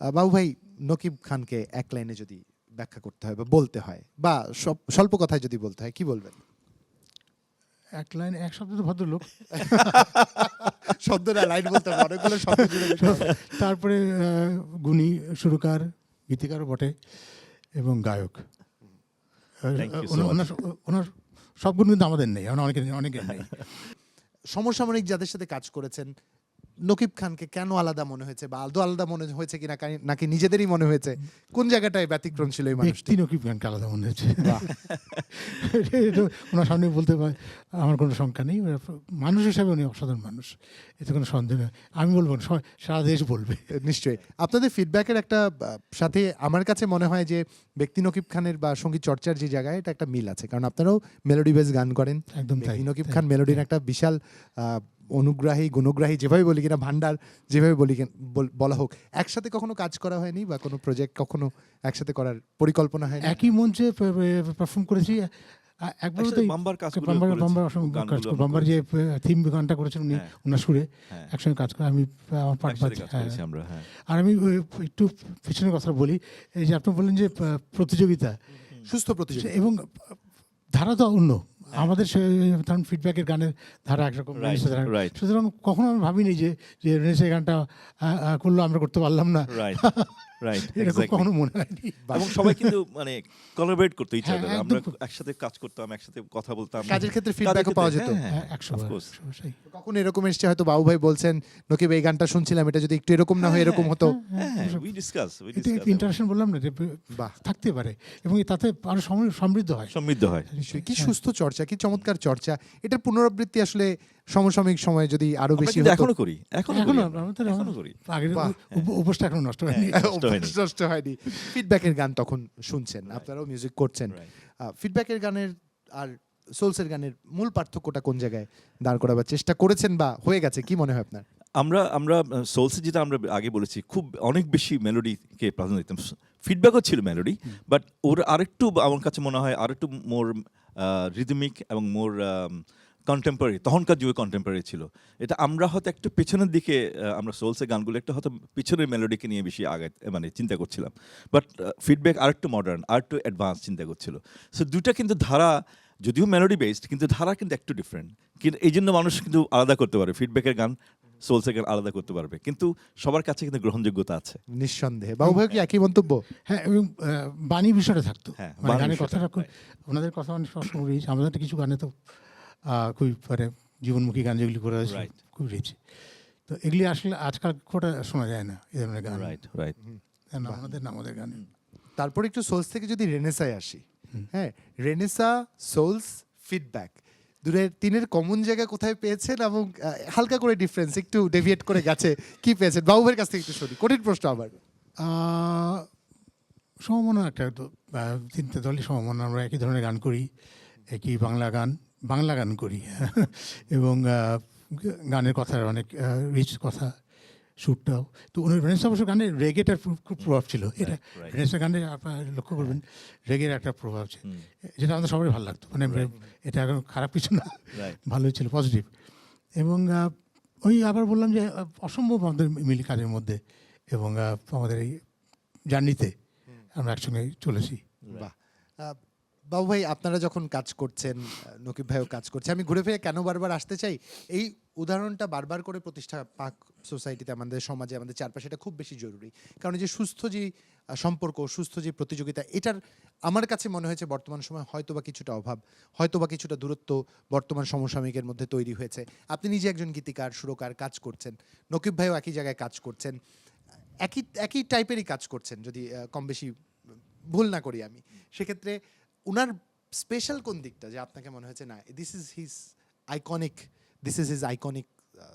বাবু ভাই নকিব খানকে এক লাইনে যদি ব্যাখ্যা করতে হয় বা বলতে হয় বা স্বল্প কথায় যদি বলতে হয় কি বলবেন? এক লাইন এক শব্দ তো ভদ্রলোক। শব্দ না লাইন বলতে হবে অনেকগুলো শব্দ। তারপরে গুণী সুরকার গীতিকারও বটে এবং গায়ক। ওনার- সব গুণ কিন্তু আমাদের নেই অনেকের অনেকের নেই। সমসাময়িক যাদের সাথে কাজ করেছেন নকিব খানকে কেন আলাদা মনে হয়েছে বা আদৌ আলাদা মনে হয়েছে কিনা নাকি নিজেদেরই মনে হয়েছে? কোন জায়গাটায় ব্যতিক্রম ছিল এই মানুষটি? নকিব খানকে আলাদা মনে হয়েছে। ওনার সামনে বলতে পারে আমার কোনো শঙ্কা নেই। মানুষ হিসাবে উনি অসাধারণ মানুষ। এতে কোনো সন্দেহ নেই। আমি বলব সারা দেশ বলবে। নিশ্চয়ই। আপনাদের ফিডব্যাকের একটা সাথে আমার কাছে মনে হয় যে ব্যক্তি নকিব খানের বা সংগীত চর্চার যে জায়গায় এটা একটা মিল আছে। কারণ আপনারাও মেলোডি বেস গান করেন। একদম তাই। নকিব খান মেলোডির একটা বিশাল অনুগ্রাহী গুণগ্রাহী যেভাবে বলি কিনা ভান্ডার যেভাবে বলি বলা হোক একসাথে কখনো কাজ করা হয়নি বা কোনো প্রজেক্ট কখনো একসাথে করার পরিকল্পনা হয় একই মঞ্চে পারফর্ম করেছি। একবার তো বাম্বার যে থিম গানটা করেছেন উনি হ্যাঁ। ওনার সুরে হ্যাঁ, একসঙ্গে কাজ করে আমি আমরা হ্যাঁ। আর আমি একটু পিছনের কথা বলি এই যে আপনি বললেন যে প্রতিযোগিতা। সুস্থ প্রতিযোগিতা। এবং ধারা তো অন্য। আমাদের সে ধরুন ফিডব্যাকের গানের ধারা একরকম. সুতরাং কখনো আমি ভাবিনি যে যে রেনেসে গানটা করল আমরা করতে পারলাম না। রাইট এরকম কখনো মনে হয়নি। এবং সবাই কিন্তু মানে কোলাবরেট করতো ইচ্ছা হ্যাঁ, আমরা একসাথে কাজ করতাম একসাথে কথা বলতাম। কাজের ক্ষেত্রে ফিডব্যাকও পাওয়া যেত। হ্যাঁ, হ্যাঁ, হ্যাঁ, একশো of বার, course. একশো বার, সেই। কখন এরকম এসছে? হয়তো বাবু ভাই বলছেন নকিব এই গানটা শুনছিলাম এটা যদি একটু এরকম না হয় এরকম হতো। হ্যাঁ উই ডিসকাস ইন্টারাকশন বললাম না বাহ থাকতে পারে। এবং তাতে আরও সম- সমৃদ্ধ হয়। সমৃদ্ধ হয়। নিশ্চয়ই। কি সুস্থ চর্চা কি চমৎকার চর্চা। এটার পুনরাবৃত্তি আসলে সমসাময়িক সময়ে যদি আরও বেশি হতো এখনও করি এখনও এখনও করি। আমাদের এখনও উপোসটা নষ্ট হয়নি হ্যাঁ। নষ্ট হয়নি। নষ্ট ফিডব্যাকের গান তখন শুনছেন আপনারাও মিউজিক করছেন. ফিডব্যাকের গানের আর সোলসের গানের মূল পার্থক্যটা কোন জায়গায় দাঁড় করাবার চেষ্টা করেছেন বা হয়ে গেছে কি মনে হয় আপনার আমরা আমরা সোলসে যেটা আমরা আগে বলেছি খুব অনেক বেশি মেলোডিকে প্রাধান্য দিতাম ফিডব্যাকও ছিল মেলোডি বাট ওর আরেকটু আমার কাছে মনে হয় আরেকটু মোর রিদমিক এবং মোর কন্টেম্পোরারি তখনকার যুগে কন্টেম্পোরারি ছিল। এটা আমরা হয়তো একটু পেছনের দিকে আমরা সোলসের গানগুলো একটু হয়তো পিছনের মেলোডিকে নিয়ে বেশি আগে মানে চিন্তা করছিলাম। বাট ফিডব্যাক আরেকটু মডার্ন আরেকটু অ্যাডভান্স চিন্তা করছিল। সো দুটা কিন্তু ধারা যদিও মেলোডি বেসড কিন্তু ধারা কিন্তু একটু ডিফারেন্ট কিন্তু এই জন্য মানুষ কিন্তু আলাদা করতে পারে। ফিডব্যাকের গান সোলসের গান আলাদা করতে পারবে। কিন্তু সবার কাছে কিন্তু গ্রহণযোগ্যতা আছে। নিঃসন্দেহে। বাবু ভাই কি একই মন্তব্য? হ্যাঁ এবং বাণী বিষয়টা থাকতো। হ্যাঁ, মানে গানের কথাটা ওনাদের কথা অনেক সবসময় আমাদের কিছু গানে তো খুবই মানে জীবনমুখী গান যেগুলি করে আছে. খুব রিচ। তো এগুলি আসলে আজকাল কোটা শোনা যায় না এই ধরনের গান। রাইট রাইট না আমাদের না আমাদের গান। তারপর একটু সোলস থেকে যদি রেনেসায় আসি হ্যাঁ রেনেসা সোলস ফিডব্যাক দূরের তিনের কমন জায়গা কোথায় পেয়েছেন এবং হালকা করে ডিফারেন্স একটু ডেভিয়েট করে গেছে কি পেয়েছেন? বাবু কাছ থেকে একটু শুনি কঠিন প্রশ্ন আবার সমমনা একটা তিনটে দলই সমমনা আমরা একই ধরনের গান করি একই বাংলা গান। বাংলা গান করি এবং গানের কথার অনেক রিচ কথা সুরটাও। তো উনি রেনেসা অবশ্য গানে রেগেটার খুব প্রভাব ছিল। এটা Right, right. রেনেসা গানে আপনারা লক্ষ্য করবেন রেগের একটা প্রভাব আছে। যেটা আমাদের সবারই ভালো লাগতো। মানে এটা এখন খারাপ কিছু না। ভালোই ছিল পজিটিভ এবং ওই আবার বললাম যে অসম্ভব আমাদের মিলি কাজের মধ্যে এবং আমাদের এই জার্নিতে আমরা একসঙ্গে চলেছি। বাহ। বাবু ভাই, আপনারা যখন কাজ করছেন নকিব ভাইও কাজ করছে, আমি ঘুরে ফিরে কেন বারবার আসতে চাই? এই উদাহরণটা বারবার করে প্রতিষ্ঠা পাক সোসাইটিতে, আমাদের সমাজে, আমাদের চারপাশে এটা খুব বেশি জরুরি। কারণ যে সুস্থ যে সম্পর্ক, সুস্থ যে প্রতিযোগিতা, এটার আমার কাছে মনে হয়েছে বর্তমান সময় হয়তো বা কিছুটা অভাব হয়তো বা কিছুটা দূরত্ব বর্তমান সমসাময়িকের মধ্যে তৈরি হয়েছে। আপনি নিজে একজন গীতিকার, সুরকার, কাজ করছেন, নকিব ভাইও একই জায়গায় কাজ করছেন, একই একই টাইপেরই কাজ করছেন, যদি কম বেশি ভুল না করি আমি। সেক্ষেত্রে উনার স্পেশাল কোন দিকটা? যে আপনাকে মনে হয়েছে না this is his iconic this is his iconic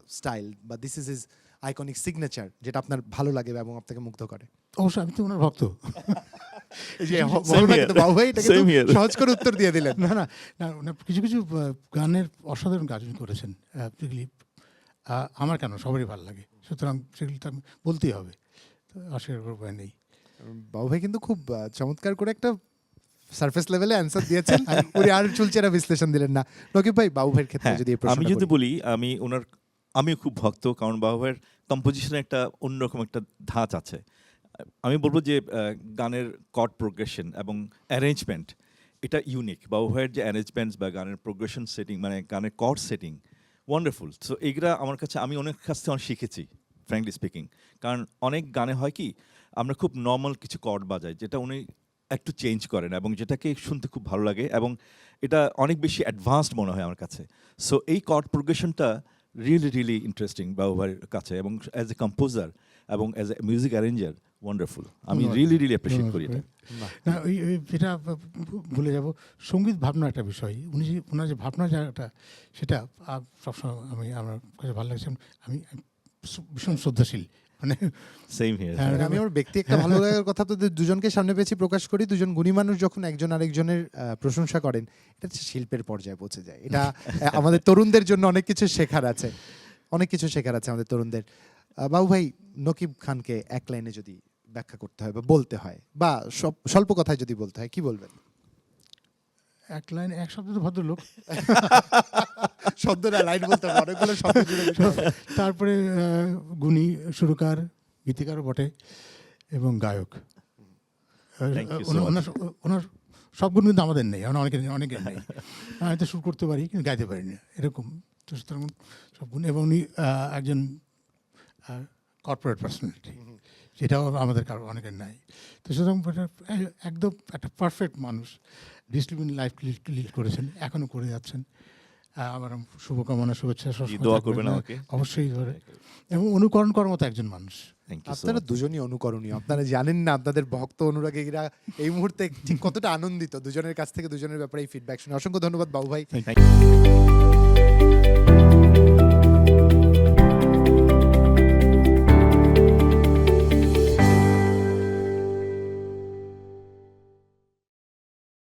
style বা this is his iconic signature যেটা আপনার ভালো লাগে এবং আপনাকে মুগ্ধ করে। অবশ্য আমি তো ওনার ভক্ত। সহজ করে উত্তর দিয়ে দিলেন। না না না ওনার কিছু কিছু গানের অসাধারণ কাজ করেছেন যেগুলি আমার কেন সবারই ভালো লাগে। সুতরাং সেগুলি তো আমি বলতেই হবে। অস্বীকার উপায় নেই। বাবু ভাই কিন্তু খুব চমৎকার করে একটা সারফেস লেভেলে অ্যান্সার দিয়েছেন। উনি আর চুলচেরা বিশ্লেষণ দিলেন না। নকিব ভাই বাবু ভাইয়ের ক্ষেত্রে হ্যাঁ যদি আমি যদি বলি আমি ওনার আমিও খুব ভক্ত কারণ বাবুয়ের কম্পোজিশনে একটা অন্যরকম একটা ধাঁচ আছে। আমি বলব যে গানের কর্ড প্রোগ্রেশন এবং অ্যারেঞ্জমেন্ট এটা ইউনিক বা উভয়ের যে অ্যারেঞ্জমেন্টস বা গানের প্রোগ্রেশন সেটিং মানে গানের কর্ড সেটিং ওয়ান্ডারফুল সো এইগুলা আমার কাছে আমি অনেক কাছ থেকে অনেক শিখেছি ফ্র্যাঙ্কলি স্পিকিং কারণ অনেক গানে হয় কি আমরা খুব নর্মাল কিছু কর্ড বাজাই যেটা উনি একটু চেঞ্জ করেন এবং যেটাকে শুনতে খুব ভালো লাগে এবং এটা অনেক বেশি অ্যাডভান্সড মনে হয় আমার কাছে। সো এই কর্ড প্রোগ্রেশনটা রিয়েলি রিয়েলি ইন্টারেস্টিং বা উভয়ের কাছে এবং অ্যাজ এ কম্পোজার এবং as a music arranger wonderful আমি রিয়েলি রিয়েলি অ্যাপ্রিসিয়েট করি এটা। না ওই ওই ভুলে যাব। সংগীত ভাবনা একটা বিষয়। উনি যে ওনার যে ভাবনা জায়গাটা সেটা সবসময় আমি আমার কাছে ভালো লাগছে। আমি ভীষণ শ্রদ্ধাশীল। মানে সেম হিয়ার হ্যাঁ, আমি আমার ব্যক্তি একটা ভালো লাগার কথা তো দুজনকে সামনে পেয়েছি প্রকাশ করি। দুজন গুণী মানুষ যখন একজন আরেকজনের প্রশংসা করেন এটা শিল্পের পর্যায়ে পৌঁছে যায়। এটা আমাদের তরুণদের জন্য অনেক কিছু শেখার আছে। অনেক কিছু শেখার আছে আমাদের তরুণদের। বাবু ভাই নকিব খানকে এক লাইনে যদি ব্যাখ্যা করতে হয় বা বলতে হয় বা স্বল্প কথায় যদি বলতে হয় কি বলবেন? এক লাইন এক শব্দ তো ভদ্রলোক। শব্দ না লাইন বলতে অনেকগুলো শব্দ। তারপরে গুণী সুরকার গীতিকারও বটে এবং গায়ক। ওনার- সব গুণ কিন্তু আমাদের নেই আমরা অনেকের অনেকের নেই। আমি তো শুরু করতে পারি কিন্তু গাইতে পারি না এরকম। তো সুতরাং সব গুণ এবং উনি একজন কর্পোরেট পার্সোনালিটি সেটাও আমাদের কারও অনেকের নাই। তো সুতরাং একদম একটা পারফেক্ট মানুষ। ডিসিপ্লিন লাইফ লিড করেছেন এখনও করে যাচ্ছেন। আমার শুভকামনা শুভেচ্ছা দোয়া করবেন আমাকে। অবশ্যই ধরে। এবং অনুকরণ করার মতো একজন মানুষ। আপনারা দুজনই অনুকরণীয়। আপনারা জানেন না আপনাদের ভক্ত অনুরাগীরা এই মুহূর্তে ঠিক কতটা আনন্দিত। দুজনের কাছ থেকে দুজনের ব্যাপারে এই ফিডব্যাক শুনে। অসংখ্য ধন্যবাদ বাবু ভাই